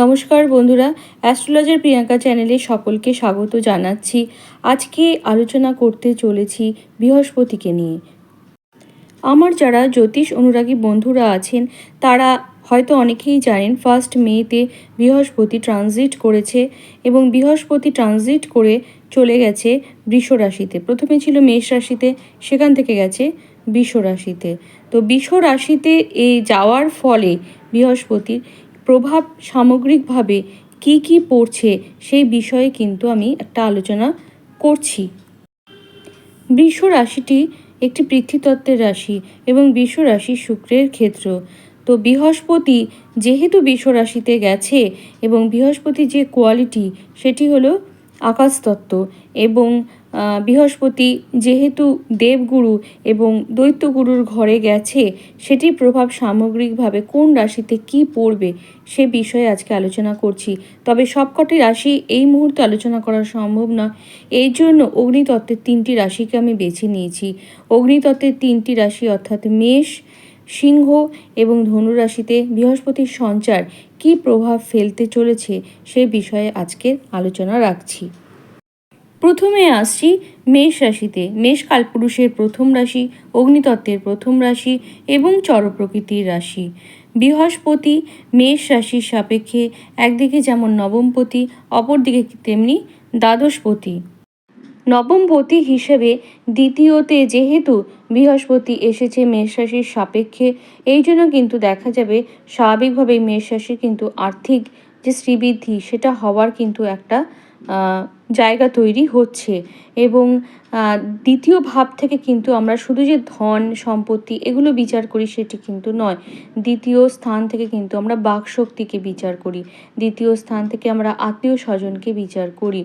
নমস্কার বন্ধুরা, অ্যাস্ট্রোলজার প্রিয়াঙ্কা চ্যানেলে সকলকে স্বাগত জানাচ্ছি। আজকে আলোচনা করতে চলেছি বৃহস্পতিকে নিয়ে। আমার যারা জ্যোতিষ অনুরাগী বন্ধুরা আছেন, তারা হয়তো অনেকেই জানেন ফার্স্ট মেতে বৃহস্পতি ট্রানজিট করেছে এবং বৃহস্পতি ট্রানজিট করে চলে গেছে বৃষ রাশিতে। প্রথমে ছিল মেষ রাশিতে, সেখান থেকে গেছে বৃষ রাশিতে। তো বৃষ রাশিতে এই যাওয়ার ফলে বৃহস্পতির প্রভাব সামগ্রিকভাবে কি কি পড়ছে সেই বিষয়ে কিন্তু আমি একটা আলোচনা করছি। বৃষ রাশিটি একটি পৃথ্বীতত্ত্বের রাশি এবং বৃষ রাশি শুক্রের ক্ষেত্র। তো বৃহস্পতি যেহেতু বৃষ রাশিতে গেছে এবং বৃহস্পতি যে কোয়ালিটি সেটি হলো আকাশতত্ত্ব এবং বৃহস্পতি যেহেতু দেবগুরু এবং দৈত্যগুরুর ঘরে গেছে, সেটির প্রভাব সামগ্রিকভাবে কোন রাশিতে কি পড়বে সে বিষয়ে আজকে আলোচনা করছি। তবে সবকটি রাশি এই মুহূর্তে আলোচনা করা সম্ভব নয়। এই জন্য অগ্নিতত্ত্বের তিনটি রাশিকে আমি বেছে নিয়েছি। অগ্নিতত্ত্বের তিনটি রাশি অর্থাৎ মেষ, সিংহ এবং ধনু রাশিতে বৃহস্পতির সঞ্চার কী প্রভাব ফেলতে চলেছে সে বিষয়ে আজকের আলোচনা রাখছি। প্রথমে আসছি মেষ রাশিতে। মেষ কালপুরুষের প্রথম রাশি, অগ্নিতত্ত্বের প্রথম রাশি এবং চরপ্রকৃতির রাশি। বৃহস্পতি মেষ রাশির সাপেক্ষে একদিকে যেমন নবমপতি, অপরদিকে তেমনি দ্বাদশপতি। নবমপতি হিসেবে দ্বিতীয়তে যেহেতু বৃহস্পতি এসেছে মেষ রাশির সাপেক্ষে, এই জন্য কিন্তু দেখা যাবে স্বাভাবিকভাবেই মেষ রাশির কিন্তু আর্থিক যে শ্রীবৃদ্ধি, সেটা হওয়ার কিন্তু একটা জায়গা তৈরি হচ্ছে। এবং দ্বিতীয় ভাব থেকে কিন্তু আমরা শুধু যে ধন, সম্পত্তি এগুলো বিচার করি সেটি কিন্তু নয়। দ্বিতীয় স্থান থেকে কিন্তু আমরা বাকশক্তিকে বিচার করি। দ্বিতীয় স্থান থেকে আমরা আত্মীয় স্বজনকে বিচার করি।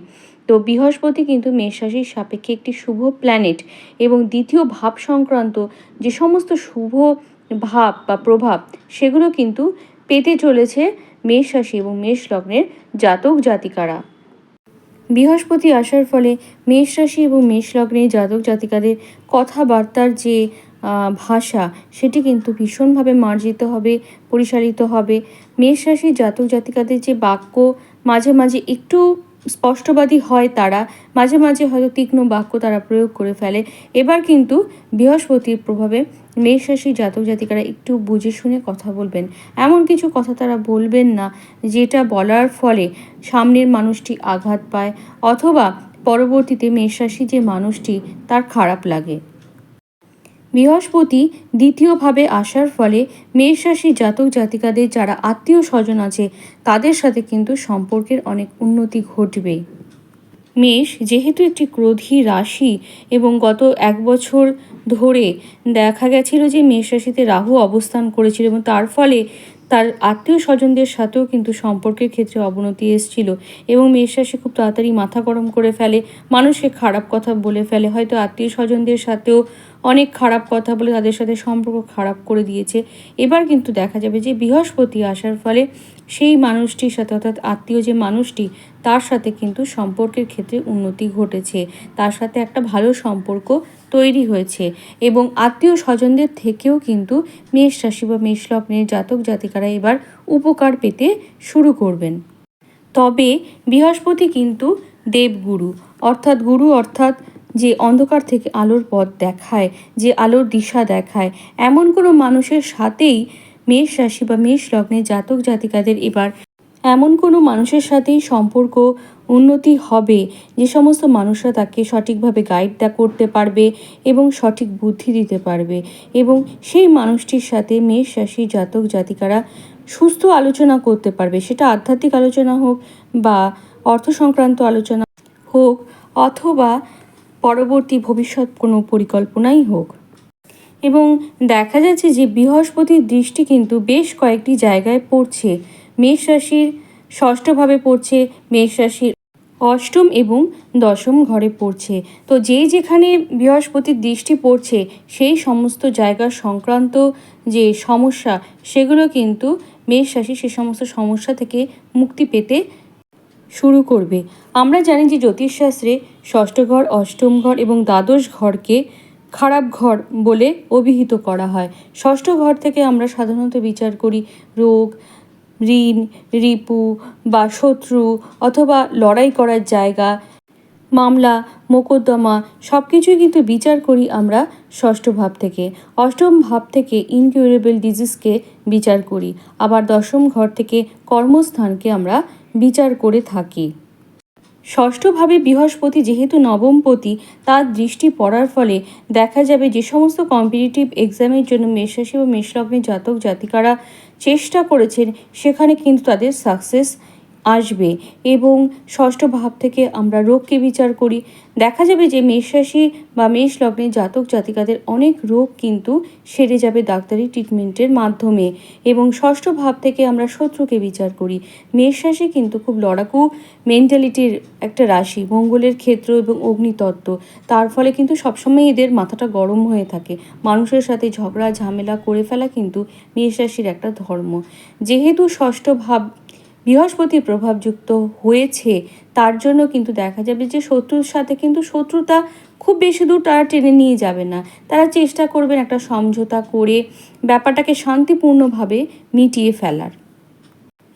তো বৃহস্পতি কিন্তু মেষ রাশির সাপেক্ষে একটি শুভ প্ল্যানেট এবং দ্বিতীয় ভাব সংক্রান্ত যে সমস্ত শুভ ভাব বা প্রভাব সেগুলো কিন্তু পেতে চলেছে মেষ রাশি এবং মেষ লগ্নের জাতক জাতিকারা। বৃহস্পতি আসার ফলে মেষ রাশি এবং মেষ লগ্নে জাতক জাতিকাদের কথাবার্তার যে ভাষা, সেটি কিন্তু ভীষণভাবে মার্জিত হবে, পরিচালিত হবে। মেষ রাশির জাতক জাতিকাদের যে বাক্য মাঝে মাঝে একটু স্পষ্টবাদী হয় তারা, মাঝে মাঝে হয়তো তীক্ষ্ণ বাক্য তারা প্রয়োগ করে ফেলে। এবার কিন্তু বৃহস্পতির প্রভাবে মেষরাশি জাতক জাতিকারা একটু বুঝে শুনে কথা বলবেন। এমন কিছু কথা তারা বলবেন না, যেটা বলার ফলে সামনের মানুষটি আঘাত পায়, অথবা পরবর্তীতে মেষরাশি যে মানুষটি, তার খারাপ লাগে। বৃহস্পতি দ্বিতীয়ভাবে আসার ফলে মেষ রাশি জাতক জাতিকাদের যারা আত্মীয় স্বজন আছে, তাদের সাথে কিন্তু সম্পর্কের অনেক উন্নতি ঘটবে মেষ যেহেতু একটি ক্রোধী রাশি এবং গত এক বছর ধরে দেখা গেছিল যে মেষ রাশিতে রাহু অবস্থান করেছিল এবং তার ফলে তার আত্মীয় স্বজনদের সাথেও কিন্তু সম্পর্কের ক্ষেত্রে অবনতি এসেছিল এবং মেষ রাশি খুব তাড়াতাড়ি মাথা গরম করে ফেলে, মানুষকে খারাপ কথা বলে ফেলে, হয়তো আত্মীয় স্বজনদের সাথেও অনেক খারাপ কথা বলে তাদের সাথে সম্পর্ক খারাপ করে দিয়েছে। এবার কিন্তু দেখা যাবে যে বৃহস্পতি আসার ফলে সেই মানুষটির সাথে অর্থাৎ আত্মীয় যে মানুষটি, তার সাথে কিন্তু সম্পর্কের ক্ষেত্রে উন্নতি ঘটেছে। তার সাথে একটা ভালো সম্পর্ক তৈরি হয়েছে এবং আত্মীয় স্বজনদের থেকেও কিন্তু মেষ রাশি বা মেষ লগ্নের জাতক জাতিকারা এবার উপকার পেতে শুরু করবেন। তবে বৃহস্পতি কিন্তু দেবগুরু, অর্থাৎ গুরু অর্থাৎ যে অন্ধকার থেকে আলোর পথ দেখায়, যে আলোর দিশা দেখায়। এমন কোনো মানুষের সাথেই মেষ রাশি বা মেষ লগ্নে জাতক জাতিকাদের এবার এমন কোনো মানুষের সাথেই সম্পর্ক উন্নতি হবে, যে সমস্ত মানুষরা তাকে সঠিকভাবে গাইড করতে পারবে এবং সঠিক বুদ্ধি দিতে পারবে। এবং সেই মানুষটির সাথে মেষ রাশি জাতক জাতিকারা সুস্থ আলোচনা করতে পারবে। সেটা আধ্যাত্মিক আলোচনা হোক বা অর্থ সংক্রান্ত আলোচনা হোক, অথবা পরবর্তী ভবিষ্যৎ কোনো পরিকল্পনাই হোক। এবং দেখা যাচ্ছে যে বৃহস্পতির দৃষ্টি কিন্তু বেশ কয়েকটি জায়গায় পড়ছে। মেষ রাশির ষষ্ঠভাবে পড়ছে, মেষ রাশির অষ্টম এবং দশম ঘরে পড়ছে। তো যে যেখানে বৃহস্পতির দৃষ্টি পড়ছে, সেই সমস্ত জায়গা সংক্রান্ত যে সমস্যা, সেগুলো কিন্তু মেষ রাশি সে সমস্ত সমস্যা থেকে মুক্তি পেতে শুরু করবে। আমরা জানি যে জ্যোতিষশাস্ত্রে ষষ্ঠ ঘর, অষ্টম ঘর এবং দ্বাদশ ঘরকে খারাপ ঘর বলে অভিহিত করা হয়। ষষ্ঠ ঘর থেকে আমরা সাধারণত বিচার করি রোগ, ঋণ, রিপু বা শত্রু অথবা লড়াই করার জায়গা, মামলা, মোকদ্দমা সব কিছুই কিন্তু বিচার করি আমরা ষষ্ঠ ভাব থেকে। অষ্টম ভাব থেকে ইনকিউরেবল ডিজিজকে বিচার করি। আবার দশম ঘর থেকে কর্মস্থানকে আমরা বিচার করে থাকি। ষষ্ঠভাবে বৃহস্পতি যেহেতু নবমপতি, তার দৃষ্টি পড়ার ফলে দেখা যাবে যে সমস্ত কম্পিটিটিভ এক্সামের জন্য মেষরাশি বা মেষলগ্নের জাতক জাতিকারা চেষ্টা করেছেন, সেখানে কিন্তু তাদের সাকসেস আসবে এবং ষষ্ঠ ভাব থেকে আমরা রোগকে বিচার করি। দেখা যাবে যে মেষ রাশি বা মেষ লগ্নের জাতক জাতিকাদের অনেক রোগ কিন্তু সেরে যাবে ডাক্তারি ট্রিটমেন্টের মাধ্যমে এবং ষষ্ঠ ভাব থেকে আমরা শত্রুকে বিচার করি। মেষ রাশি কিন্তু খুব লড়াকু মেন্টালিটির একটা রাশি, মঙ্গলের ক্ষেত্র এবং অগ্নিতত্ত্ব। তার ফলে কিন্তু সবসময় এদের মাথাটা গরম হয়ে থাকে। মানুষের সাথে ঝগড়া, ঝামেলা করে ফেলা কিন্তু মেষ রাশির একটা ধর্ম। যেহেতু ষষ্ঠ ভাব বৃহস্পতি প্রভাবযুক্ত হয়েছে, তার জন্য কিন্তু দেখা যাবে যে শত্রুর সাথে কিন্তু শত্রুতা খুব বেশি দূর তারা টেনে নিয়ে যাবে না। তারা চেষ্টা করবেন একটা সমঝোতা করে ব্যাপারটাকে শান্তিপূর্ণভাবে মিটিয়ে ফেলার।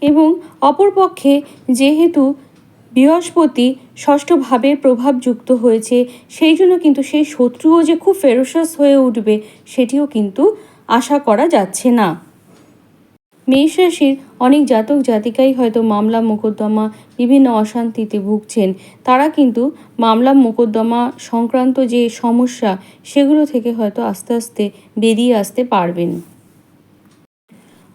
এবং অপরপক্ষে যেহেতু বৃহস্পতি ষষ্ঠ ভাবের প্রভাবযুক্ত হয়েছে, সেই জন্য কিন্তু সেই শত্রুও যে খুব ফেরোসাস হয়ে উঠবে, সেটিও কিন্তু আশা করা যাচ্ছে না। মেষ রাশির অনেক জাতক জাতিকাই হয়তো মামলা মোকদ্দমা, বিভিন্ন অশান্তিতে ভুগছেন। তারা কিন্তু মামলা মোকদ্দমা সংক্রান্ত যে সমস্যা, সেগুলো থেকে হয়তো আস্তে আস্তে বেরিয়ে আসতে পারবেন।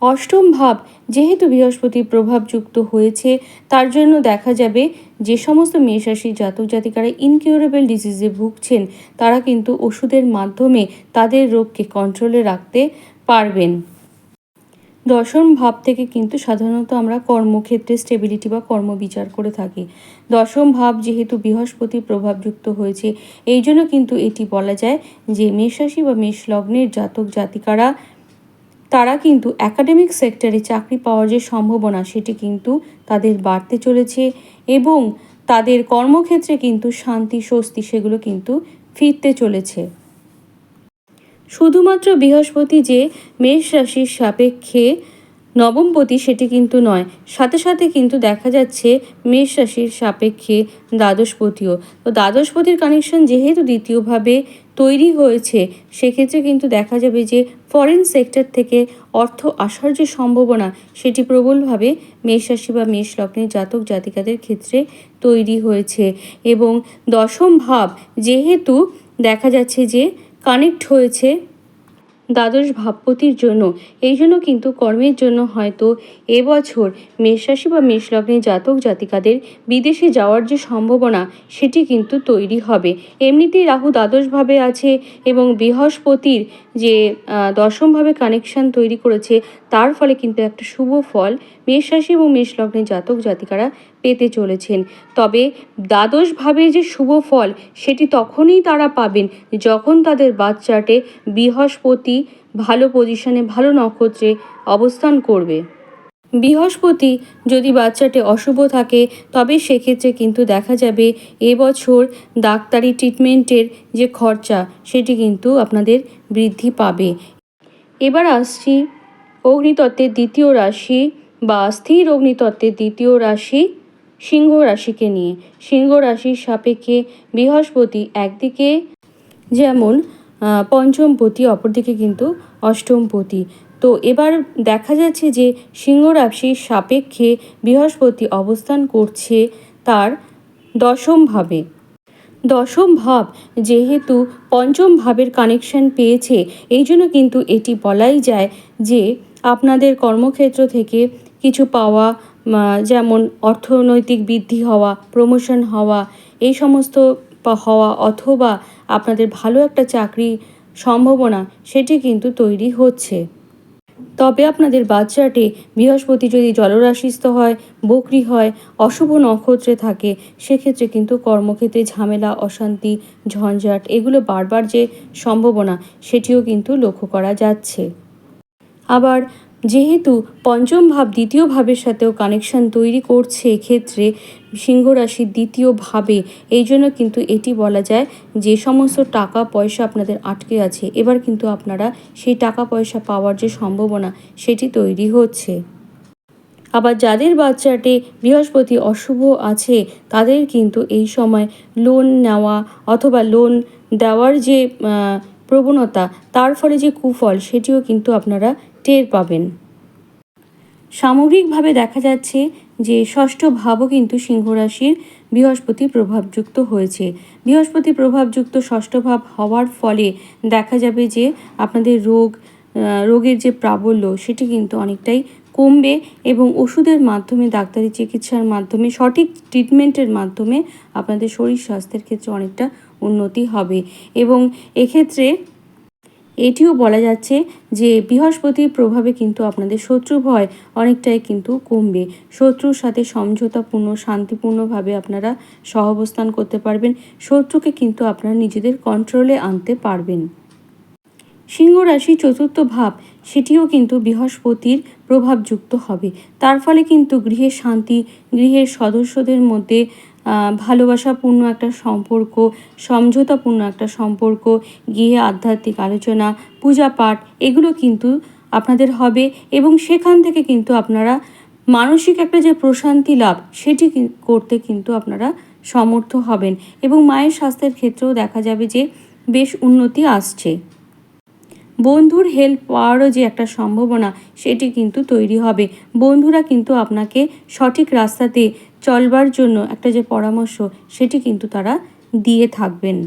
অষ্টম ভাব, যেহেতু বৃহস্পতি প্রভাবযুক্ত হয়েছে, তার জন্য দেখা যাবে যে সমস্ত মেষরাশির জাতক জাতিকারা ইনকিউরেবল ডিজিজে ভুগছেন, তারা কিন্তু ওষুধের মাধ্যমে তাদের রোগকে কন্ট্রোলে রাখতে পারবেন। দশম ভাব থেকে কিন্তু সাধারণত আমরা কর্মক্ষেত্রে স্টেবিলিটি বা কর্ম বিচার করে থাকি। দশম ভাব যেহেতু বৃহস্পতি প্রভাবযুক্ত হয়েছে, এই জন্য কিন্তু এটি বলা যায় যে মেষরাশি বা মেষ লগ্নের জাতক জাতিকারা, তারা কিন্তু একাডেমিক সেক্টরে চাকরি পাওয়ার যে সম্ভাবনা, সেটি কিন্তু তাদের বাড়তে চলেছে এবং তাদের কর্মক্ষেত্রে কিন্তু শান্তি, স্বস্তি, সেগুলো কিন্তু ফিরতে চলেছে। শুধুমাত্র বৃহস্পতি যে মেষ রাশির সাপেক্ষে নবমপতি সেটি কিন্তু নয়। সাথে সাথে কিন্তু দেখা যাচ্ছে মেষ রাশির সাপেক্ষে দ্বাদশপতিও। তো দ্বাদশপতির কানেকশন যেহেতু দ্বিতীয়ভাবে তৈরি হয়েছে, সেক্ষেত্রে কিন্তু দেখা যাবে যে ফরেন সেক্টর থেকে অর্থ আসার যে সম্ভাবনা, সেটি প্রবলভাবে মেষ রাশি বা মেষ লগ্নের জাতক জাতিকাদের ক্ষেত্রে তৈরি হয়েছে। এবং দশম ভাব যেহেতু দেখা যাচ্ছে যে কানেক্ট হয়েছে দ্বাদশ ভাবপতির জন্য। এই জন্য কিন্তু কর্মের জন্য হয়তো এবছর মেষরাশি বা মেষলগ্নে জাতক জাতিকাদের বিদেশে যাওয়ার যে সম্ভাবনা, সেটি কিন্তু তৈরি হবে। এমনিতেই রাহু দ্বাদশভাবে আছে এবং বৃহস্পতির যে দশমভাবে কানেকশান তৈরি করেছে, তার ফলে কিন্তু একটা শুভ ফল মেষ রাশি এবং মেষলগ্নে জাতক জাতিকারা পেতে চলেছেন। তবে দ্বাদশভাবে যে শুভ ফল, সেটি তখনই তারা পাবেন যখন তাদের বাচ্চাটে বৃহস্পতি ভালো পজিশনে ভালো নক্ষত্রে অবস্থান করবে। বৃহস্পতি যদি বাচ্চাটি অশুভ থাকে, তবে সেক্ষেত্রে কিন্তু দেখা যাবে এবছর ডাক্তারি ট্রিটমেন্টের যে খরচা, সেটি কিন্তু আপনাদের বৃদ্ধি পাবে। এবার আসছি অগ্নিতত্ত্বের দ্বিতীয় রাশি বা স্থির অগ্নিতত্ত্বের দ্বিতীয় রাশি সিংহ রাশিকে নিয়ে। সিংহ রাশির সাপেক্ষে বৃহস্পতি একদিকে, যেমন পঞ্চমপতি, অপরদিকে কিন্তু অষ্টমপতি। তো এবার দেখা যাচ্ছে যে সিংহ রাশির সাপেক্ষে বৃহস্পতি অবস্থান করছে তার দশম ভাবে। দশম ভাব যেহেতু পঞ্চম ভাবের কানেকশন পেয়েছে, এই জন্য কিন্তু এটি বলাই যায় যে আপনাদের কর্মক্ষেত্র থেকে কিছু পাওয়া যেমন অর্থনৈতিক বৃদ্ধি হওয়া প্রমোশন হওয়া, এই সমস্ত হওয়া অথবা আপনাদের ভালো একটা চাকরি সম্ভাবনা, সেটি কিন্তু তৈরি হচ্ছে। তবে আপনাদের বাচ্চাটি বৃহস্পতি যদি জলরাশিস্থ হয়, বকরি হয়, অশুভ নক্ষত্রে থাকে, সেক্ষেত্রে কিন্তু কর্মক্ষেত্রে ঝামেলা, অশান্তি, ঝঞ্ঝাট, এগুলো বারবার যে সম্ভাবনা, সেটিও কিন্তু লক্ষ্য করা যাচ্ছে। আবার যেহেতু পঞ্চম ভাব দ্বিতীয় ভাবের সাথেও কানেকশন তৈরি করছে এক্ষেত্রে সিংহ রাশির দ্বিতীয় ভাবে, এই জন্য কিন্তু এটি বলা যায় যে সমস্ত টাকা পয়সা আপনাদের আটকে আছে, এবার কিন্তু আপনারা সেই টাকা পয়সা পাওয়ার যে সম্ভাবনা সেটি তৈরি হচ্ছে। আবার যাদের বাচ্চাটে বৃহস্পতি অশুভ আছে, তাদের কিন্তু এই সময় লোন নেওয়া অথবা লোন দেওয়ার যে প্রবণতা, তার ফলে যে কুফল, সেটিও কিন্তু আপনারা টের পাবেন। সামগ্রিকভাবে দেখা যাচ্ছে যে ষষ্ঠ ভাবও কিন্তু সিংহ রাশির বৃহস্পতি প্রভাবযুক্ত হয়েছে। বৃহস্পতি প্রভাবযুক্ত ষষ্ঠ ভাব হওয়ার ফলে দেখা যাবে যে আপনাদের রোগ রোগের যে প্রাবল্য সেটি কিন্তু অনেকটাই কমবে এবং ওষুধের মাধ্যমে, ডাক্তারি চিকিৎসার মাধ্যমে, সঠিক ট্রিটমেন্টের মাধ্যমে আপনাদের শরীর স্বাস্থ্যের ক্ষেত্রে অনেকটা উন্নতি হবে। এবং এক্ষেত্রে এটিও বলা যাচ্ছে যে বৃহস্পতির প্রভাবে কিন্তু আপনাদের শত্রু ভয় অনেকটাই কিন্তু কমবে। শত্রুর সাথে সমঝোতাপূর্ণ, শান্তিপূর্ণভাবে আপনারা সহাবস্থান করতে পারবেন। শত্রুকে কিন্তু আপনারা নিজেদের কন্ট্রোলে আনতে পারবেন। সিংহ রাশি চতুর্থ ভাব, সেটিও কিন্তু বৃহস্পতির প্রভাবযুক্ত হবে। তার ফলে কিন্তু গৃহের শান্তি, গৃহের সদস্যদের মধ্যে ভালোবাসাপূর্ণ একটা সম্পর্ক, সমঝোতাপূর্ণ একটা সম্পর্ক গিয়ে আধ্যাত্মিক আলোচনা পূজা পাঠ এগুলো কিন্তু আপনাদের হবে এবং সেখান থেকে কিন্তু আপনারা মানসিক একটা যে প্রশান্তি লাভ, সেটি করতে কিন্তু আপনারা সমর্থ হবেন এবং মায়ের স্বাস্থ্যের ক্ষেত্রেও দেখা যাবে যে বেশ উন্নতি আসছে। বন্ধুর হেল্প পাওয়ারও যে একটা সম্ভাবনা, সেটি কিন্তু তৈরি হবে। বন্ধুরা কিন্তু আপনাকে সঠিক রাস্তাতে চলবার জন্য একটা যে পরামর্শ, সেটি কিন্তু তারা দিয়ে থাকবেন।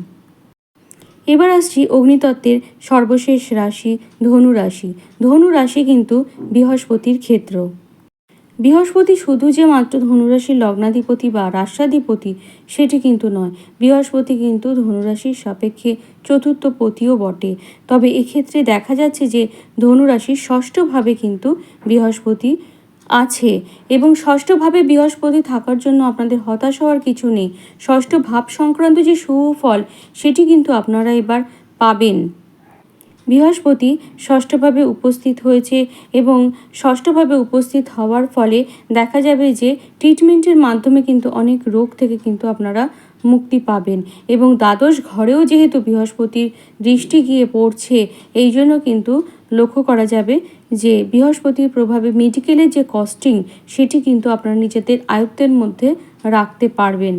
এবার আসছি অগ্নিতত্ত্বের সর্বশেষ রাশি ধনু রাশি ধনু রাশি কিন্তু বৃহস্পতির ক্ষেত্র। বৃহস্পতি শুধু যে মাত্র ধনুরাশির লগ্নাধিপতি বা রাষ্ট্রাধিপতি সেটি কিন্তু নয়। বৃহস্পতি কিন্তু ধনুরাশির সাপেক্ষে চতুর্থ পতিও বটে। তবে এক্ষেত্রে দেখা যাচ্ছে যে ধনুরাশির ষষ্ঠভাবে কিন্তু বৃহস্পতি আছে এবং ষষ্ঠভাবে বৃহস্পতি থাকার জন্য আপনাদের হতাশ হওয়ার কিছু নেই। ষষ্ঠ ভাব সংক্রান্ত যে সুফল, সেটি কিন্তু আপনারা এবার পাবেন। বৃহস্পতি ষষ্ঠভাবে উপস্থিত হয়েছে এবং ষষ্ঠভাবে উপস্থিত হওয়ার ফলে দেখা যাবে যে ট্রিটমেন্টের মাধ্যমে কিন্তু অনেক রোগ থেকে কিন্তু আপনারা মুক্তি পাবেন। এবং দ্বাদশ ঘরেও যেহেতু বৃহস্পতির দৃষ্টি গিয়ে পড়ছে, এই জন্য কিন্তু লক্ষ্য করা যাবে যে বৃহস্পতির প্রভাবে মেডিকেলের যে কস্টিং সেটি কিন্তু আপনারা নিজেদের আয়ত্তের মধ্যে রাখতে পারবেন।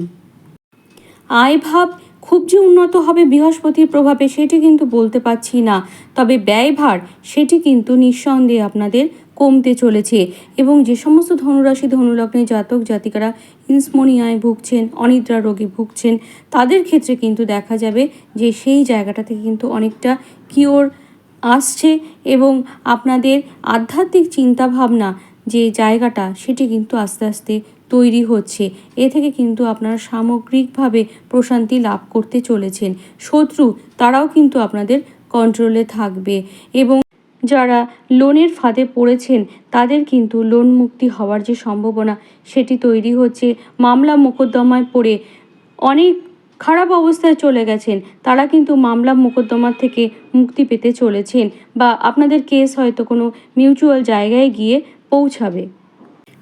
আয় ভাব খুব যে উন্নত হবে বৃহস্পতির প্রভাবে সেটি কিন্তু বলতে পারছি না। তবে ব্যয়ভার সেটি কিন্তু নিঃসন্দেহে আপনাদের কমতে চলেছে এবং যে সমস্ত ধনুরাশি, ধনুলগ্নে জাতক জাতিকারা ইনসমোনিয়ায় ভুগছেন, অনিদ্রা রোগে ভুগছেন, তাদের ক্ষেত্রে কিন্তু দেখা যাবে যে সেই জায়গাটা থেকে কিন্তু অনেকটা কিওর আসছে এবং আপনাদের আধ্যাত্মিক চিন্তাভাবনা যে জায়গাটা সেটি কিন্তু আস্তে আস্তে তৈরি হচ্ছে। এ থেকে কিন্তু আপনারা সামগ্রিকভাবে প্রশান্তি লাভ করতে চলেছেন। শত্রু, তারাও কিন্তু আপনাদের কন্ট্রোলে থাকবে এবং যারা লোনের ফাঁদে পড়েছেন, তাদের কিন্তু লোন মুক্তি হওয়ার যে সম্ভাবনা, সেটি তৈরি হচ্ছে। মামলা মোকদ্দমায় পড়ে অনেক খারাপ অবস্থায় চলে গেছেন। তারা কিন্তু মামলা মোকদ্দমা থেকে মুক্তি পেতে চলেছেন বা আপনাদের কেস হয়তো কোনো মিউচুয়াল জায়গায় গিয়ে পৌঁছাবে।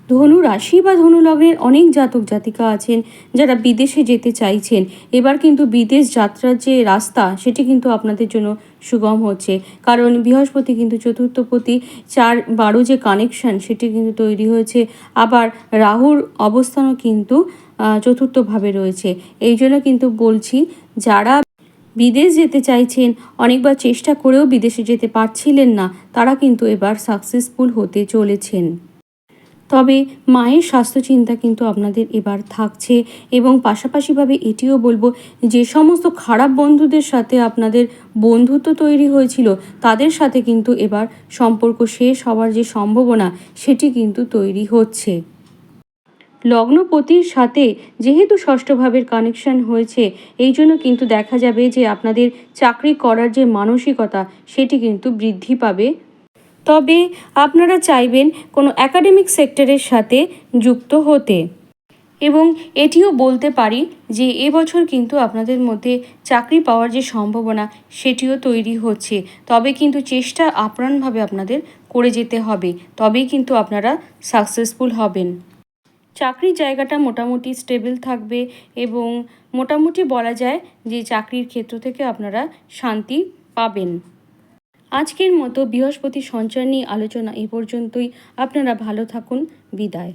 ধনু রাশি বা ধনু লগ্নের অনেক জাতক জাতিকা আছেন যারা বিদেশে যেতে চাইছেন। এবার কিন্তু বিদেশ যাত্রার যে রাস্তা, সেটি কিন্তু আপনাদের জন্য সুগম হচ্ছে। কারণ বৃহস্পতি কিন্তু চতুর্থ চতুর্থপতি চার বারো যে কানেকশন সেটি কিন্তু তৈরি হয়েছে। আবার রাহুর অবস্থানও কিন্তু চতুর্থভাবে রয়েছে। এই জন্য কিন্তু বলছি, যারা বিদেশ যেতে চাইছেন, অনেকবার চেষ্টা করেও বিদেশে যেতে পারছিলেন না, তারা কিন্তু এবার সাকসেসফুল হতে চলেছেন। তবে মায়ের স্বাস্থ্য চিন্তা কিন্তু আপনাদের এবার থাকছে এবং পাশাপাশিভাবে এটিও বলব যে সমস্ত খারাপ বন্ধুদের সাথে আপনাদের বন্ধুত্ব তৈরি হয়েছিল, তাদের সাথে কিন্তু এবার সম্পর্ক শেষ হওয়ার যে সম্ভাবনা, সেটি কিন্তু তৈরি হচ্ছে। লগ্নপতির সাথে যেহেতু ষষ্ঠ ভাবের কানেকশন হয়েছে, এই জন্য কিন্তু দেখা যাবে যে আপনাদের চাকরি করার যে মানসিকতা, সেটি কিন্তু বৃদ্ধি পাবে তবে আপনারা চাইবেন কোনো একাডেমিক সেক্টরের সাথে যুক্ত হতে। এবং এটিও বলতে পারি যে এবছর কিন্তু আপনাদের মধ্যে চাকরি পাওয়ার যে সম্ভাবনা, সেটিও তৈরি হচ্ছে। তবে কিন্তু চেষ্টা আপ্রাণভাবে আপনাদের করে যেতে হবে। তবেই কিন্তু আপনারা সাকসেসফুল হবেন। চাকরির জায়গাটা মোটামুটি স্টেবল থাকবে এবং মোটামুটি বলা যায় যে চাকরির ক্ষেত্র থেকে আপনারা শান্তি পাবেন। আজকের মতো বৃহস্পতি সঞ্চার নিয়ে আলোচনা এ পর্যন্তই। আপনারা ভালো থাকুন। বিদায়।